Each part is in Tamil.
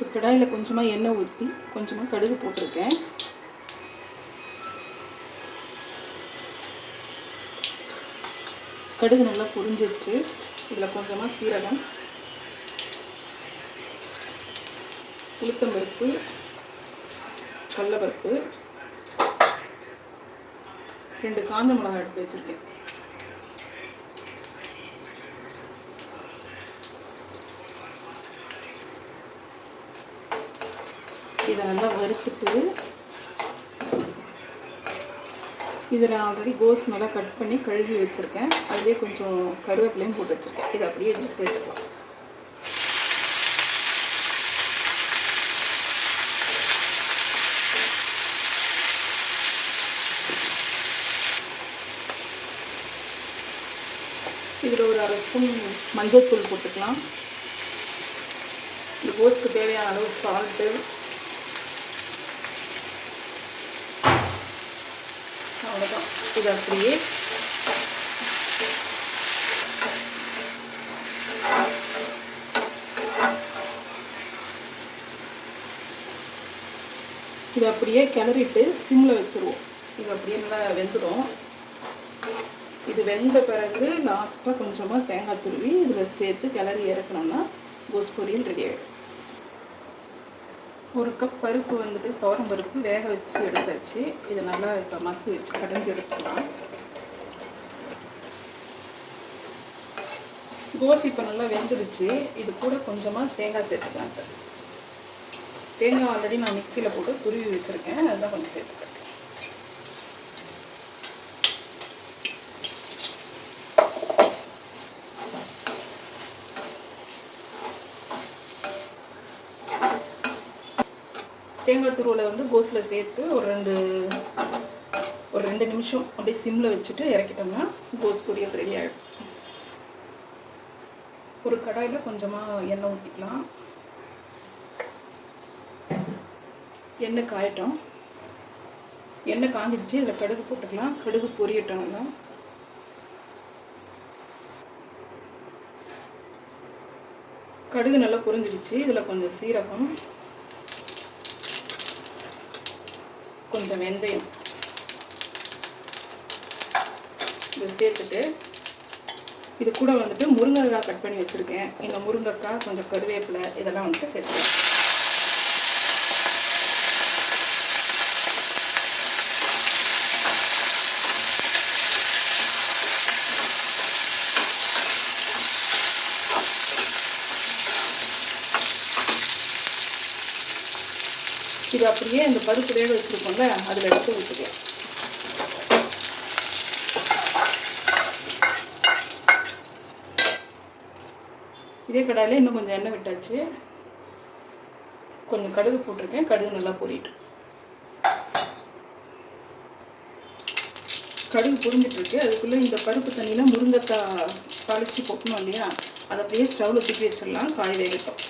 இப்போ கடாயில் கொஞ்சமாக எண்ணெய் ஊற்றி கொஞ்சமாக கடுகு போட்டிருக்கேன். கடுகு நல்லா பொரிஞ்சிருச்சு. இதில் கொஞ்சமாக சீரகம் உளுத்தம்பருப்பு கடலப்பருப்பு ரெண்டு காஞ்ச மிளகாய் எடுத்து வச்சுருக்கேன். இதை நல்லா வறுத்துட்டு இதில் ஆல்ரெடி கோஸ் நல்லா கட் பண்ணி கழுவி வச்சுருக்கேன். அதுலேயே கொஞ்சம் கருவேப்பிலையும் போட்டு வச்சுருக்கேன். இதை அப்படியே இதில் சேர்த்துக்கலாம். இதில் ஒரு அரை ஸ்பூன் மஞ்சள் தூள் போட்டுக்கலாம். இந்த கோஸ்க்கு தேவையான அளவு சால்ட்டு அவ்வளோதான் இது அப்படியே இது அப்படியே கிளறிட்டு சிம்மில் வச்சுருவோம். இது அப்படியே நல்லா வெந்துடும். இது வெந்த பிறகு லாஸ்ட்டாக கொஞ்சமாக தேங்காய் துருவி இதில் சேர்த்து கிளறி இறக்கணும்னா கோஸ் பொரியல் ரெடி ஆகிடும் ஒரு கப் பருப்பு வந்துட்டு துவரம் பருப்பு வேக வச்சு எடுத்தாச்சு. இதை நல்லா இப்போ மத்து வச்சு கடைஞ்சி எடுத்துக்கலாம். கோஸ் இப்போ நல்லா வெந்துருச்சு. இது கூட கொஞ்சமாக தேங்காய் சேர்த்துக்கலாம் தேங்காய் ஆல்ரெடி நான் மிக்சியில் போட்டு துருவி வச்சுருக்கேன். அதுதான் கொஞ்சம் சேர்த்துக்கிறேன். தேங்காய் துருவில் வந்து கோஸில் சேர்த்து ஒரு ரெண்டு ஒரு ரெண்டு நிமிஷம் அப்படியே சிம்மில் வச்சுட்டு இறக்கிட்டோம்னா கோஸ் பொரியல் ரெடி ஆகிடும் ஒரு கடாயில் கொஞ்சமாக எண்ணெய் ஊற்றிக்கலாம். எண்ணெய் காயட்டும். எண்ணெய் காஞ்சிடுச்சு இதில் கடுகு போட்டுக்கலாம். கடுகு பொரியட்டும் நல்லா கடுகு நல்லா பொரிஞ்சிடுச்சு. இதில் கொஞ்சம் சீரகம் கொஞ்சம் வெந்தயம். இதை சேர்த்துட்டு இது கூட வந்துட்டு முருங்கைக்காய் கட் பண்ணி வச்சுருக்கேன். இந்த முருங்கைக்காய் கொஞ்சம் கருவேப்பிலை இதெல்லாம் வந்துட்டு சேர்த்துக்கலாம். இது அப்படியே இந்த பருப்பு வேக வச்சுருக்கோம்ல அதில் எடுத்து ஊற்றிக்கலாம் இதே கடாயில் இன்னும் கொஞ்சம் எண்ணெய் விட்டாச்சு. கொஞ்சம் கடுகு போட்டிருக்கேன் கடுகு நல்லா பொரிட்டு கடுகு பொரிஞ்சிட்ருக்கு. அதுக்குள்ளே இந்த பருப்பு தண்ணியில் முருங்கைக்காய் தாளித்து கொட்டணும் இல்லையா? அதை அப்படியே ஸ்டவ்வில் தூக்கி வச்சிடலாம் காய் வேகட்டும்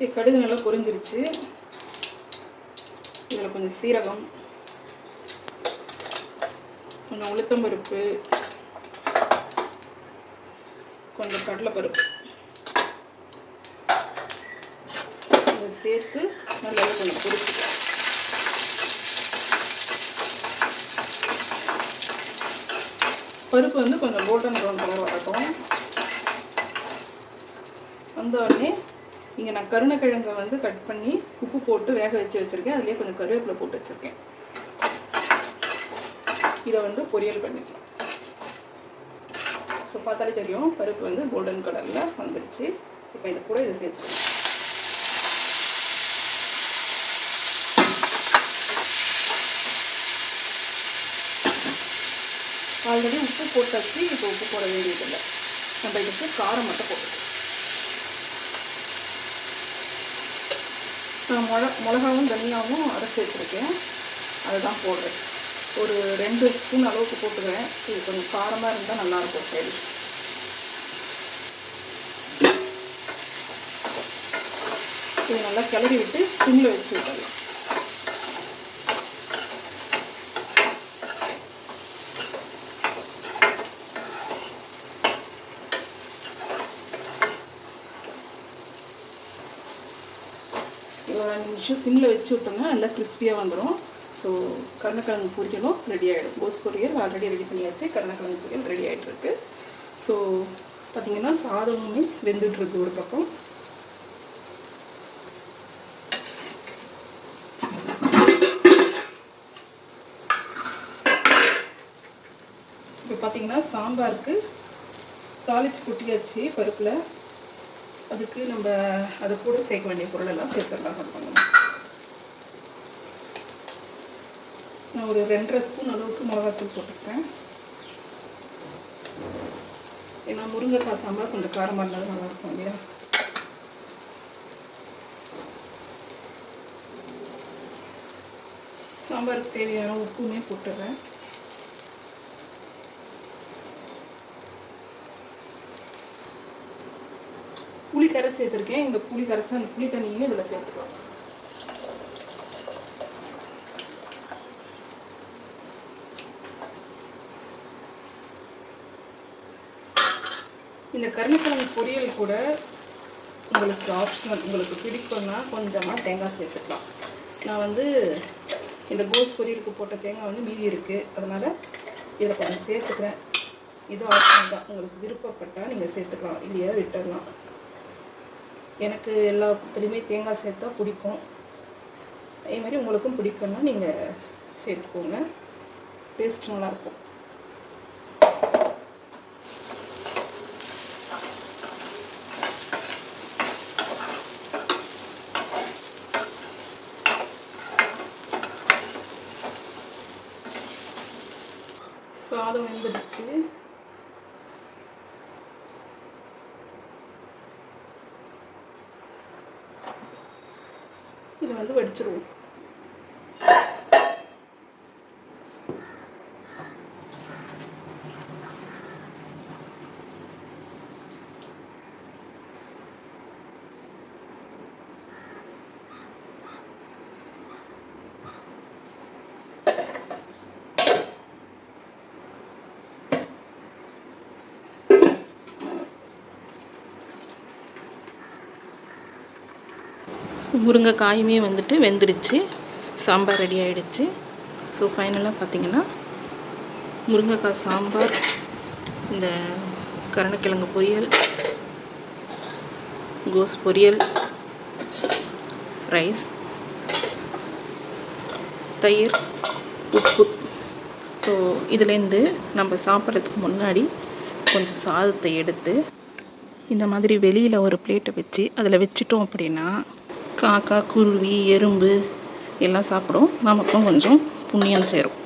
இது கடுகு நல்லா பொரிஞ்சிருச்சு. இதில் கொஞ்சம் சீரகம் கொஞ்சம் உளுத்தம்பருப்பு கொஞ்சம் கடலைப்பருப்பு. இதை சேர்த்து நல்லா கொஞ்சம் பொரிச்சு. பருப்பு வந்து கொஞ்சம் கோல்டன் ப்ரௌன் கலர் வரட்டும். வந்த இங்கே நான் கருணக்கிழங்கை வந்து கட் பண்ணி உப்பு போட்டு வேக வச்சு வச்சுருக்கேன். அதுலேயே கொஞ்சம் கருவேப்பிலை போட்டு வச்சுருக்கேன். இதை வந்து பொரியல் பண்ணிக்கலாம். ஸோ பார்த்தாலே தெரியும் பருப்பு வந்து கோல்டன் கலரில் வந்துருச்சு. இப்போ இதை கூட இதை சேர்த்துக்கலாம் ஆல்ரெடி உப்பு போட்டாச்சு இப்போ உப்பு போட வேண்டியதில்லை. நம்ம இதுக்கு காரம் மட்டும் போட்டுக்கலாம். நான் மிள மிளகாவும் தனியாகவும் அரைச்சி வச்சுருக்கேன். அதை தான் போடுறேன். ஒரு ரெண்டு ஸ்பூன் அளவுக்கு போட்டுக்கிறேன். இது கொஞ்சம் காரமாக இருந்தால் நல்லாயிருக்கும் சரி இதை நல்லா கிளறி விட்டு சிம்மில் வச்சு விட்டுடலாம் அஞ்சு நிமிஷம் சிம்மில் வச்சு விட்டோம்னா நல்லா கிறிஸ்பியாக வந்துடும் ஸோ கருணக்கிழங்கு பொரியலும் ரெடி ஆகிடும் கோஸ் பொரியல் ஆல்ரெடி ரெடி பண்ணியாச்சு. கருணக்கிழங்கு பொரியல் ரெடி ஆகிட்டுருக்கு ஸோ பார்த்தீங்கன்னா சாதமுமே வெந்துட்டுருக்கு ஒரு பக்கம். இப்போ பார்த்தீங்கன்னா சாம்பாருக்கு தாளிச்சு கொட்டியாச்சு பருப்பில். அதுக்கு நம்ம அது கூட சேர்க்க வேண்டிய பொருளெல்லாம் சேர்த்துடலாம் பண்ணணும். நான் ஒரு ரெண்டரை ஸ்பூன் அளவுக்கு மிளகாத்தூள் போட்டிருக்கேன் ஏன்னா முருங்கைக்காய் சாம்பார் கொஞ்சம் காரமாக இருந்தாலும் நல்லாயிருக்கும் இல்லையா? சாம்பாருக்கு தேவையான உப்புமே போட்டுடுறேன் புளி கரைச்சி வச்சுருக்கேன். இந்த புளி கரைச்சி அந்த புளி தண்ணியும் இதில் சேர்த்துக்கலாம் இந்த கருணக்கிழங்கு பொரியல் கூட உங்களுக்கு ஆப்ஷனல் உங்களுக்கு பிடிக்கும்னா கொஞ்சமாக தேங்காய் சேர்த்துக்கலாம். நான் வந்து இந்த கோஸ் பொரியலுக்கு போட்ட தேங்காய் வந்து மீதி இருக்குது அதனால் இதில் கொஞ்சம் சேர்த்துக்கிறேன். இது ஆப்ஷனல் தான். உங்களுக்கு விருப்பப்பட்டால் நீங்கள் சேர்த்துக்கலாம். இல்லையா விட்டுடலாம். எனக்கு எல்லாத்துலேயுமே தேங்காய் சேர்த்தா பிடிக்கும். அதே மாதிரி உங்களுக்கும் பிடிக்கும்னா நீங்கள் சேர்த்துக்கோங்க. டேஸ்ட் நல்லாயிருக்கும். சாதம் வெந்துடுச்சு. வந்து வெடிச்சிருவோம் முருங்கைக்காயுமே வந்துட்டு வெந்துடுச்சு. சாம்பார் ரெடி ஆகிடுச்சு ஸோ ஃபைனலாக பார்த்தீங்கன்னா முருங்கைக்காய் சாம்பார் இந்த கருணக்கிழங்கு பொரியல் கோஸ் பொரியல் ரைஸ் தயிர் உப்பு. ஸோ இதுலேருந்து நம்ம சாப்பிட்றதுக்கு முன்னாடி கொஞ்சம் சாதத்தை எடுத்து இந்த மாதிரி வெளியில் ஒரு பிளேட்டை வச்சு அதில் வச்சுட்டோம் அப்படின்னா காக்கா குருவி எறும்பு எல்லாம் சாப்பிடும் நமக்கும் கொஞ்சம் புண்ணியம் சேரும்.